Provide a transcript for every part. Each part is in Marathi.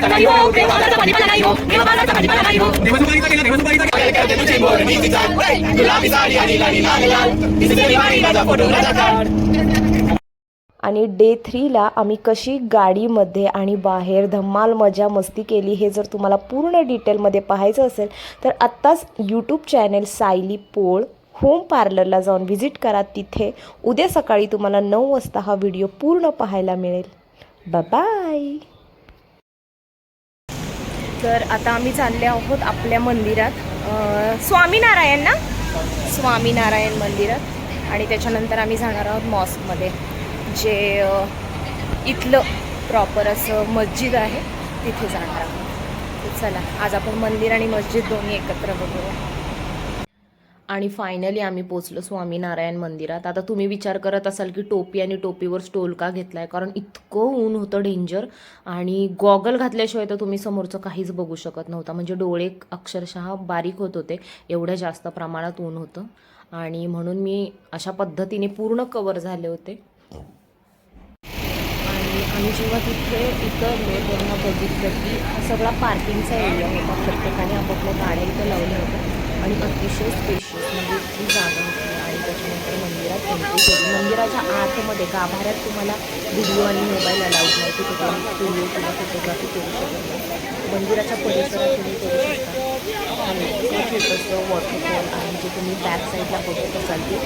नाही हो देवाचा भाजीपाला नाही हो देवाचा भाजीपाला नाही हो देवसुपारीचा केला देवसुपारीचा केला आणि डे थ्रीला आम्ही कशी गाडीमध्ये आणि बाहेर धम्माल मजा मस्ती केली हे जर तुम्हाला पूर्ण डिटेलमध्ये पाहायचं असेल तर आत्ताच YouTube channel Sayali Pol home पार्लरला जाऊन व्हिजिट करा. तिथे उद्या सकाळी तुम्हाला नऊ वाजता हा व्हिडिओ पूर्ण पाहायला मिळेल. बाय तर आता आम्ही चालले आहोत आपल्या मंदिरात. स्वामीनारायण ना? स्वामीनारायण मंदिरात. आणि त्याच्यानंतर आम्ही जाणार आहोत मॉस्कमध्ये म्हणजे, जे इथलं प्रॉपर असं मस्जिद आहे तिथे जाणार आहोत. चला आज आपण मंदिर आणि मस्जिद दोन्ही एकत्र बघूया. आणि फायनली आम्ही पोचलो स्वामीनारायण मंदिरात. आता तुम्ही विचार करत असाल की टोपी आणि टोपीवर स्टोल का आहे कारण इतकं ऊन होतं डेंजर आणि गॉगल घातल्याशिवाय तर तुम्ही समोरचं काहीच बघू शकत नव्हता. म्हणजे डोळे अक्षरशः बारीक होत होते. एवढ्या जास्त प्रमाणात ऊन होतं. आणि म्हणून मी अशा पद्धतीने पूर्ण कवर झाले होते. आणि जेव्हा तिथे इथं तेव्हा बघितलं की हा सगळा पार्किंगचा एरिया होता. प्रत्येकाने आपापल्या गाड्या इथं लावल्या होत्या आणि अतिशय स्पेशियस म्हणजे ती जागा होती. आणि त्याच्यानंतर मंदिरात एंट्री केली. मंदिराच्या आतमध्ये गाभाऱ्यात तुम्हाला व्हिडिओ आणि मोबाईल अलाउड नाही. तिथे तुम्ही व्हिडिओ किंवा फोटोग्राफी करू शकत नाही. मंदिराच्या परिसरात तुम्ही करू शकता. आणि छोटंसं वॉटरफॉल आणि जे तुम्ही बॅक साईडला बघत असाल ते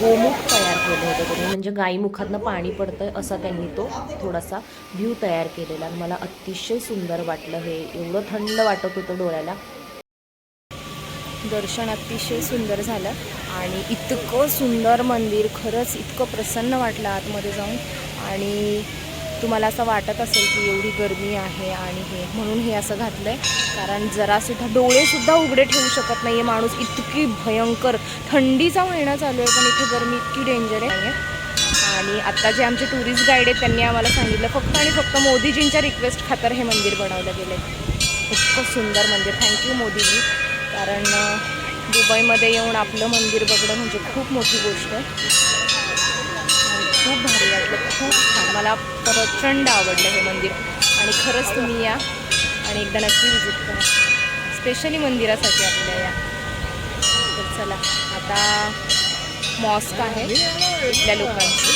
गोमुख तयार केलं होतं त्यांनी. म्हणजे गाईमुखातनं पाणी पडतंय असा त्यांनी तो थोडासा व्ह्यू तयार केलेला. आणि मला अतिशय सुंदर वाटलं हे. एवढं थंड वाटत होतं डोळ्याला. दर्शन अतिशय सुंदर झालं. आणि इतकं सुंदर मंदिर खरंच इतकं प्रसन्न वाटलं आतमध्ये जाऊन. आणि तुम्हाला असं वाटत असेल की एवढी गर्मी आहे आणि हे म्हणून हे असं घातलं आहे कारण जरासुद्धा डोळेसुद्धा उघडे ठेवू शकत नाही आहे माणूस. इतकी भयंकर थंडीचा महिना चालू आहे पण इथे गर्मी इतकी डेंजर आहे. आणि आता जे आमचे टुरिस्ट गाईड आहेत त्यांनी आम्हाला सांगितलं फक्त आणि फक्त मोदीजींच्या रिक्वेस्ट खातर हे मंदिर बनवलं गेलं आहे इतकं सुंदर मंदिर. Thank you Modiji. कारण दुबईमध्ये येऊन आपलं मंदिर बघणं म्हणजे खूप मोठी गोष्ट आहे. खूप भारी वाटलं. खूप छान. मला प्रचंड आवडलं हे मंदिर. आणि खरंच तुम्ही या आणि एकदा नक्की विजिट करा. स्पेशली मंदिरासाठी आपल्या या. तर चला आता मॉस्क आहे इथल्या लोकांची.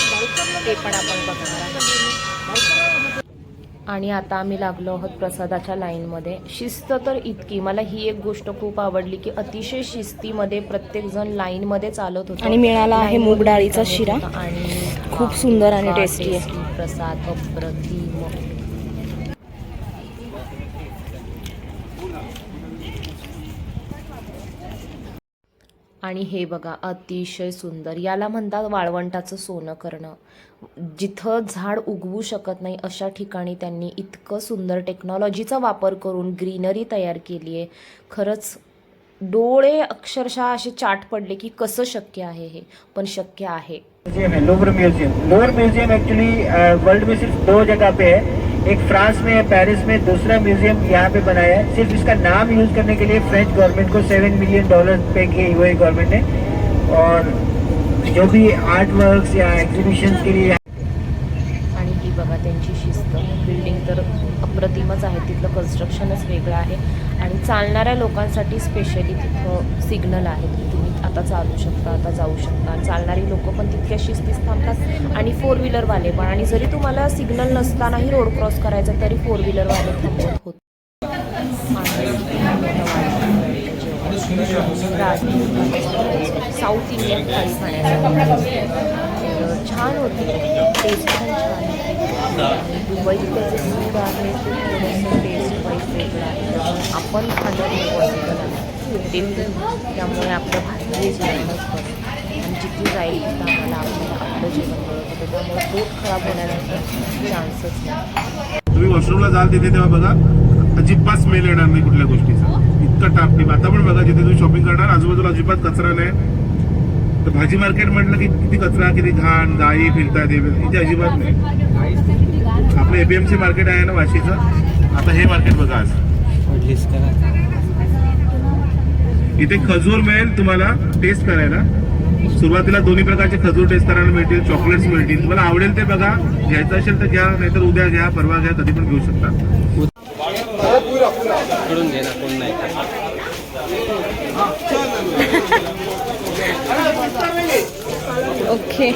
ते पण आपण बघणार आहोत. आणि आता आम्ही लागलो आहोत प्रसादाच्या लाईनमध्ये. शिस्त तर इतकी. मला ही एक गोष्ट खूप आवडली की अतिशय शिस्तीमध्ये प्रत्येक जण लाईनमध्ये चालत होतं. आणि मिळाला आहे मूग डाळीचा शिरा. आणि खूप सुंदर आणि tasty आहे. प्रसाद अप्रतिम आणि हे बघा अतिशय सुंदर. याला म्हणतात वाळवंटाचं सोनं करणं. जिथं झाड उगवू शकत नाही अशा ठिकाणी त्यांनी इतकं सुंदर टेक्नॉलॉजीचा वापर करून ग्रीनरी तयार केली आहे खरंच डोळे अक्षरशः असे चाट पडले की कसं शक्य आहे हे? पण शक्य आहे. म्यूज़ियम है Louvre museum Louvre museum actually world में सिर्फ़ दो जगह पे है. एक फ्रांस में है पेरिस में, दूसरा म्यूज़ियम यहाँ पे बनाया है. सिर्फ़ इसका नाम यूज़ करने के लिए फ्रेंच गवर्नमेंट को सेवन मिलियन डॉलर पे किए हुए गवर्नमेंट ने. और जो भी आर्ट वर्क या एग्जीबिशन के लिए चालणाऱ्या लोकांसाठी स्पेशली तिथं सिग्नल आहे की तुम्ही आता चालू शकता आता जाऊ शकता. चालणारी लोक पण तितक्या शिस्तीत थांबतात आणि फोर व्हीलरवाले पण. आणि जरी तुम्हाला सिग्नल नसतानाही रोड क्रॉस करायचा तरी फोर व्हीलरवाले थांबवत होते. साऊथ इंडियन थाळी खाण्यासाठी छान होती. टेस्ट पण छान होती. दुबईचं जे फूड आहे ते थोडंसं वेगळं आहे आपण खाणं हे आहे त्यामुळे आपलं भारतीय जेवणच बरं आणि जिथे जाईल तिथं आम्हाला आपल्याला आपलं जेवण मिळत. होतं त्यामुळे पोट खराब होण्याचा चान्सच नाही. तुम्ही वॉशरूमला जाल तिथे तेव्हा बघा अजिबात स्मेल येणार नाही कुठल्या गोष्टीचा. इतकं टापटीप आता पण बघा जिथे तुम्ही शॉपिंग करणार आजूबाजूला अजिबात कचरा नाही. तर भाजी मार्केट म्हटलं की किती कचरा किती घाण गाई फिरतात इथे अजिबात नाही. आपलं एपीएमसी मार्केट आहे ना वाशीचं? आता हे मार्केट बघा आज. इथे खजूर मिळेल तुम्हाला टेस्ट करायला. सुरुवातीला दोन्ही प्रकारचे खजूर टेस्ट करायला मिळतील चॉकलेट्स मिळतील. तुम्हाला आवडेल ते बघा. घ्यायचं असेल तर घ्या नाहीतर उद्या घ्या परवा घ्या कधी पण घेऊ शकता. कोण नाही. Okay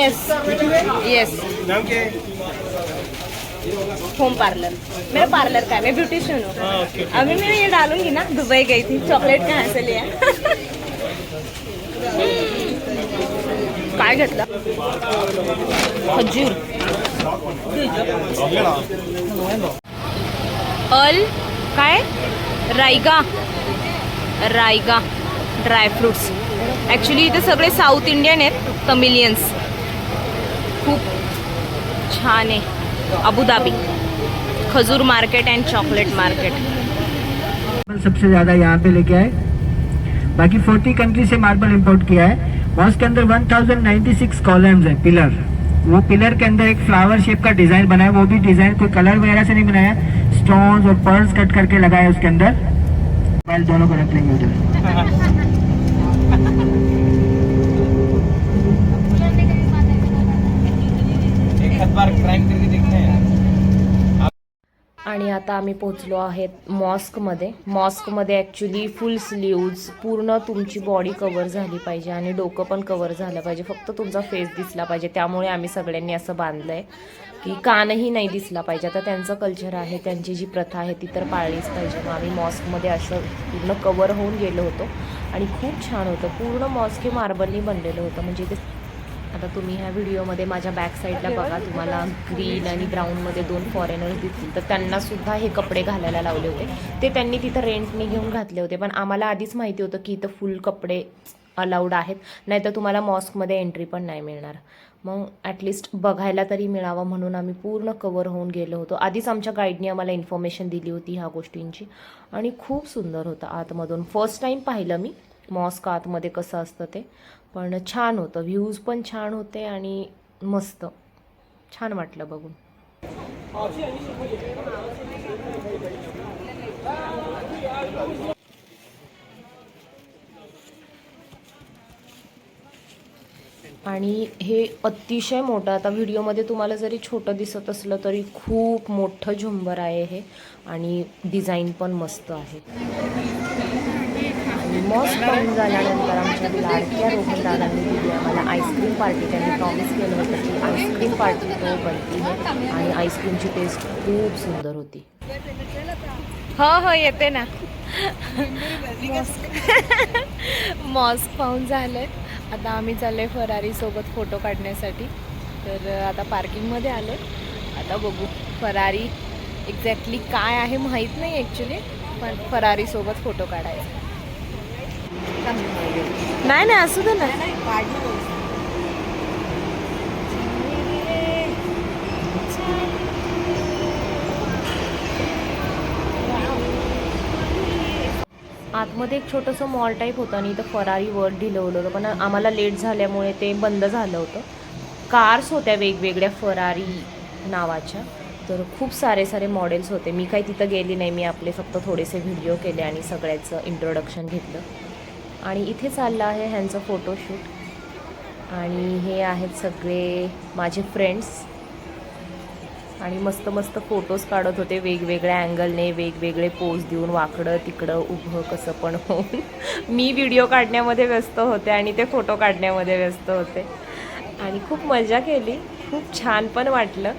yes yes home parlour मेरा पार्लर का मैं ब्यूटिशियन हूँ। अभी मैं ये डालूंगी ना दुबई गई थी चॉकलेट कहाँ से लिया? काय घेतलं? खजूर. अल काय? रायगा. रायगा. ड्रायफ्रुट्स ॲक्च्युली इथे सगळे साऊथ इंडियन आहेत तमिलियन्स खूप छान आहे. अबुधाबी. खजूर मार्केट अँड चॉकलेट मार्केट सबसे ज़्यादा यहाँ पे लेके आए। बाकी 40 कंट्री से मार्बल इंपोर्ट किया है। मॉस के अंदर 1096 कॉलम्स है पिलर वो पिलर के अंदर एक फ्लावर शेप का डिज़ाइन बना है वो भी डिज़ाइन कोई कलर वगैरह से नहीं बनाया। स्टोन्स और पर्ल्स कट करके लगाए उसके अंदर। दोनों को रख लेंगे उधर। बार क्राइम करके देखते हैं। आणि आता आम्ही पोचलो आहेत मॉस्कमध्ये. मॉस्कमध्ये ॲक्च्युली फुल स्लीव्ज पूर्ण तुमची बॉडी कवर झाली पाहिजे आणि डोकं पण कवर झालं पाहिजे. फक्त तुमचा फेस दिसला पाहिजे. त्यामुळे आम्ही सगळ्यांनी असं बांधलं आहे की कानही नाही दिसला पाहिजे. आता त्यांचं कल्चर आहे त्यांची जी प्रथा आहे ती तर पाळलीच पाहिजे. मग आम्ही मॉस्कमध्ये असं पूर्ण कवर होऊन गेलो होतो. आणि खूप छान होतं. पूर्ण मॉस्क हे मार्बलनी बनलेलं होतं. म्हणजे ते आता तुम्ही ह्या व्हिडिओमध्ये माझ्या बॅक साईडला बघा तुम्हाला ग्रीन आणि ब्राऊनमध्ये दोन फॉरेनर्स दिसतील. तर त्यांना सुद्धा हे कपडे घालायला लावले होते. ते त्यांनी तिथं रेंटने घेऊन घातले होते. पण आम्हाला आधीच माहिती होतं की इथं फुल कपडे अलाउड आहेत. नाहीतर तुम्हाला मॉस्कमध्ये एंट्री पण नाही मिळणार. मग ॲटलिस्ट बघायला तरी मिळावं म्हणून आम्ही पूर्ण कवर होऊन गेलो होतो. आधीच आमच्या गाईडने आम्हाला इन्फॉर्मेशन दिली होती ह्या गोष्टींची. आणि खूप सुंदर होतं आतमधून. फर्स्ट टाईम पाहिलं मी मॉस्क आतमध्ये कसं असतं ते. पण छान होतं. व्ह्यूज पण छान होते आणि मस्त. छान वाटलं बघून. आणि हे अतिशय मोठं आता व्हिडिओमध्ये तुम्हाला जरी छोटं दिसत असलं तरी खूप मोठं झुंबर आहे हे. आणि डिझाईन पण मस्त आहे. ऑलमोस्ट पाऊन पाहून झाल्यानंतर आमच्या लाडक्या रोहन दादांनी दिली आम्हाला आईस्क्रीम पार्टी. त्यांनी प्रॉमिस केलं होतं की आईस्क्रीम पार्टी तो बनती आहे आणि आईस्क्रीमची टेस्ट खूप सुंदर होती. हो हो येते ना. मॉस्क पाहून झालंय. आता आम्ही चाललोय फरारी सोबत फोटो काढण्यासाठी. तर आता पार्किंगमध्ये आलो आता बघू फरारी एक्झॅक्टली काय आहे माहीत नाही ॲक्च्युली पण फरारी सोबत फोटो काढायचा. नाही नाही असू दे ना. आतमध्ये एक छोटंसं मॉल टाईप होतं आणि इथं फरारी वर दिलं होतं. पण आम्हाला लेट झाल्यामुळे ते बंद झालं होतं. कार्स होत्या वेगवेगळ्या फरारी नावाच्या. तर खूप सारे सारे मॉडेल्स होते. मी काही तिथं गेली नाही. मी आपले फक्त थोडेसे व्हिडिओ केले आणि सगळ्याचं इंट्रोडक्शन घेतलं. आणि इथे चाललं आहे ह्यांचं फोटोशूट आणि हे आहेत सगळे माझे फ्रेंड्स आणि मस्त मस्त फोटोज काढत होते. वेगवेगळ्या अँगलने वेगवेगळे पोज देऊन वाकडं तिकडं उभं कसं पण होऊन. मी व्हिडिओ काढण्यामध्ये व्यस्त होते आणि ते फोटो काढण्यामध्ये व्यस्त होते. आणि खूप मजा केली. खूप छान पण वाटलं.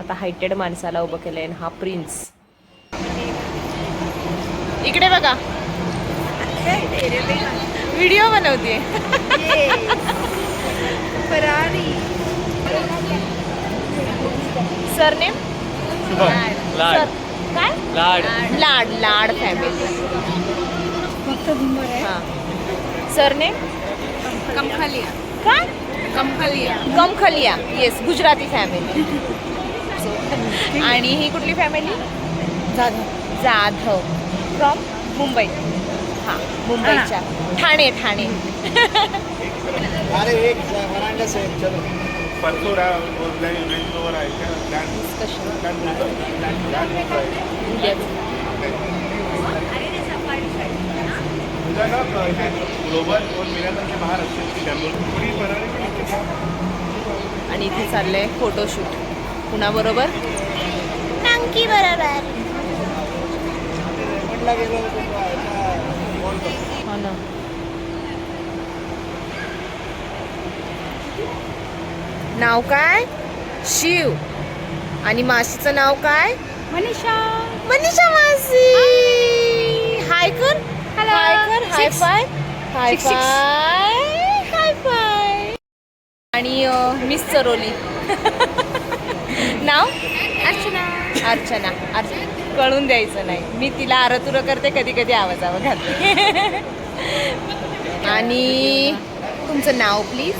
आता हायटेड माणसाला उभं केलं आहे हा प्रिन्स इकडे बघा. व्हिडिओ बनवते सरनेम? लाड. काय? लाड. लाड लाड फॅमिली हां. सरनेम? कमखालिया काय? कमखालिया कमखलिया येस गुजराती फॅमिली आणि ही कुठली फॅमिली जाधव. जाधव. फ्रॉम मुंबई. हा मुंबईच्या. ठाणे ठाणे. अरे एक वरांडा से चलो. आहे का? ग्लोबल है। आणि इथे चाललंय फोटोशूट कुणाबरोबर? नांकी बरोबर म्हटलं गेलो? हो ना. नाव काय? शिव. आणि मासीचं नाव काय? मनीषा. मनीषा मासी हाय कर. हाय कर. High five. High. Five. High five. आणि मिस चरोली. नाव? अर्चना. अर्चना. अर्चना. कळून द्यायचं नाही. मी तिला आरतुरं करते कधी कधी आवाजावं घालते. आणि तुमचं नाव प्लीज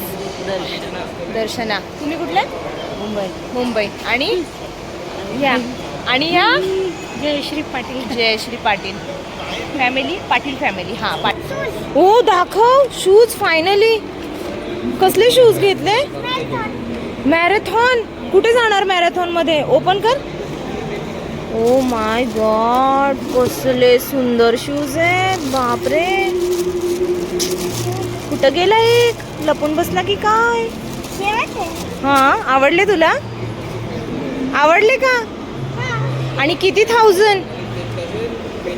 दर्शना. दर्शना तुम्ही कुठल्या? मुंबई. मुंबई. आणि? या. आणि ह्या जयश्री पाटील. जयश्री पाटील. फॅमिली पाटील फॅमिली हां पाटील ओ दाखव. शूज फायनली कसले शूज घेतले? मॅरेथॉन कुठे जाणार मॅरेथॉनमध्ये? ओपन कर. ओ माय गॉड कसले सुंदर शूज आहेत बापरे. कुठं गेला एक? लपून बसला की काय? हा आवडले तुला? आवडले का? आणि किती थाउजंड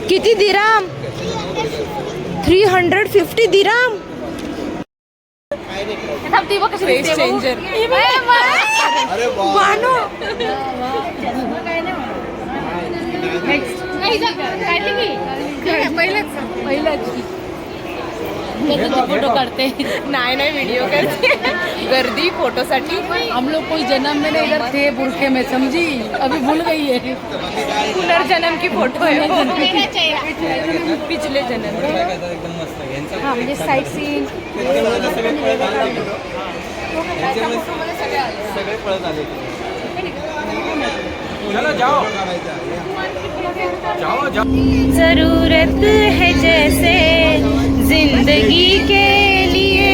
किती dirham? Three hundred fifty dirham. Changer ही बघ, ही बघ. अरे बानो नाही, जा, काढली की? पहिलंच. फोटो काढते. नाही नाही व्हिडिओ करते गर्दी फोटोसाठी. हम लोग कोई जन्म में नहीं इधर थे बुरखे में समझी? अभी भूल गई है. पुनर्जन्म की फोटो आहे पिछले जन्म हा म्हणजे साईट सीन सगळे पळत आले. ज़रूरत है जैसे ज़िंदगी के लिए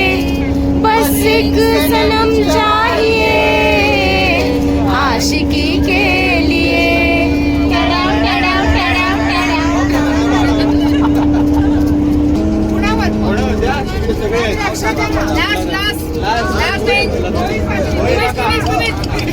बस एक सनम चाहिए आशिकी के लिए आहा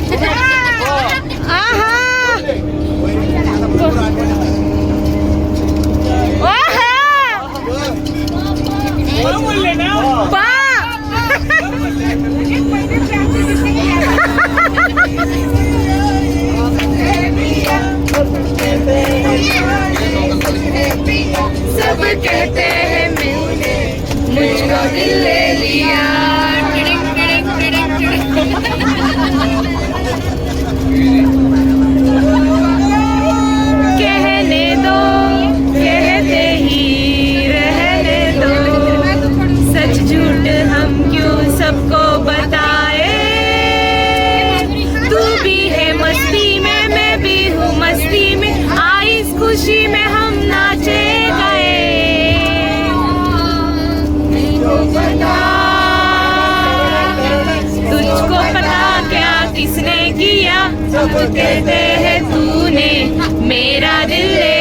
Yeah. मेरा दिल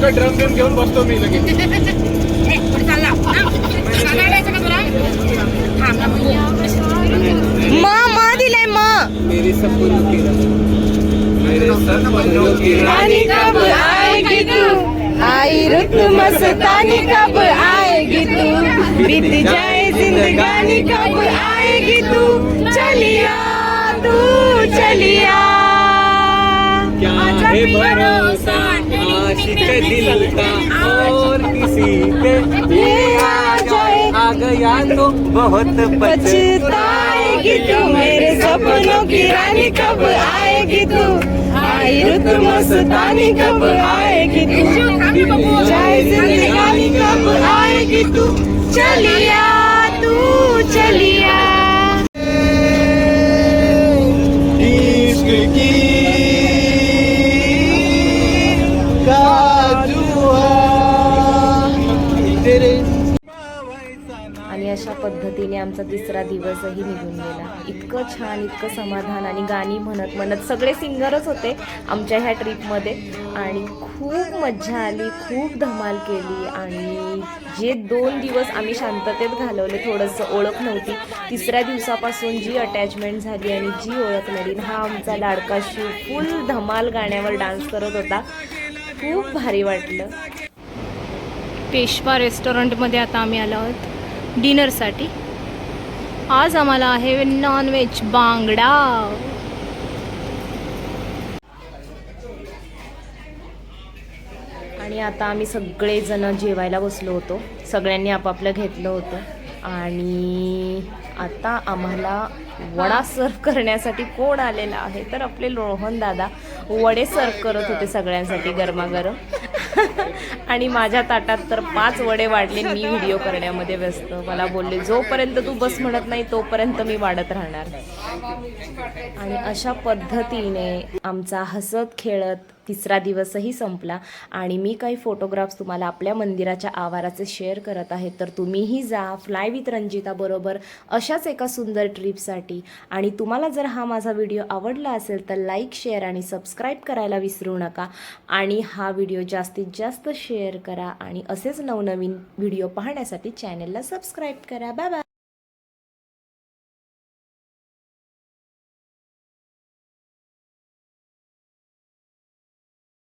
बसतो मी लगेच म म दिलंय म। मेरी सपनों मेरे सपनों की रानी कब आएगी तू। आई रुत मस्तानी कब आएगी तू? बीत जाए जिंदगानी कब आएगी तू? चलिया तू चलिया। क्या है भरोसा? आशिक दिल का और किसी पे आ जाए। आ गया तो बहुत पछताएगी तू मेरे सपनों की रानी कब आएगी तू? आई रुत मस्तानी कब आएगी तू? जाए जिंदगानी कब आएगी तू? चलिया तू चलिया। इश्क की आणि अशा पद्धतीने आमचा तिसरा दिवसही निघून गेला. इतकं छान इतकं समाधान आणि गाणी म्हणत म्हणत सगळे सिंगरच होते आमच्या ह्या ट्रिपमध्ये. आणि खूप मज्जा आली खूप धमाल केली आणि जे दोन दिवस आम्ही शांततेत घालवले थोडंसं ओळख नव्हती. तिसऱ्या दिवसापासून जी अटॅचमेंट झाली आणि जी ओळख नवीन हा आमचा लाडका शिव फुल धमाल गाण्यावर डान्स करत होता. खूप भारी वाटलं. पेशवा रेस्टॉरंटमध्ये आता आम्ही आलो आहोत. डिनरसाठी. आज आम्हाला आहे नॉनव्हेज बांगडा. आणि आता आम्ही सगळेजण जेवायला बसलो होतो. सगळ्यांनी आपापलं घेतलं होतं. आणि आता आम्हाला वडा सर्व करण्यासाठी कोण आलेला आहे? तर आपले रोहन दादा वडे सर्व करत होते सगळ्यांसाठी गरमागरम. आणि माझ्या ताटात तर पाच वडे वाढले मी व्हिडिओ करण्यामध्ये व्यस्त. मला बोलले जोपर्यंत तू बस म्हणत नाही तोपर्यंत मी वाढत राहणार. आणि अशा पद्धतीने आमचा हसत खेळत तिसरा दिवसही संपला आणि मी काही फोटोग्राफ्स तुम्हाला आपल्या मंदिराच्या आवाराचे शेअर करत आहे. तर तुम्हीही जा फ्लाय विथ रंजिताबरोबर अशाच एका सुंदर ट्रिपसाठी आणि तुम्हाला जर हा माझा व्हिडिओ आवडला असेल तर लाईक शेअर आणि सबस्क्राईब करायला विसरू नका. आणि हा व्हिडिओ जास्तीत जास्त शेअर करा आणि असेच नवनवीन व्हिडिओ पाहण्यासाठी चॅनलला सबस्क्राईब करा. Bye bye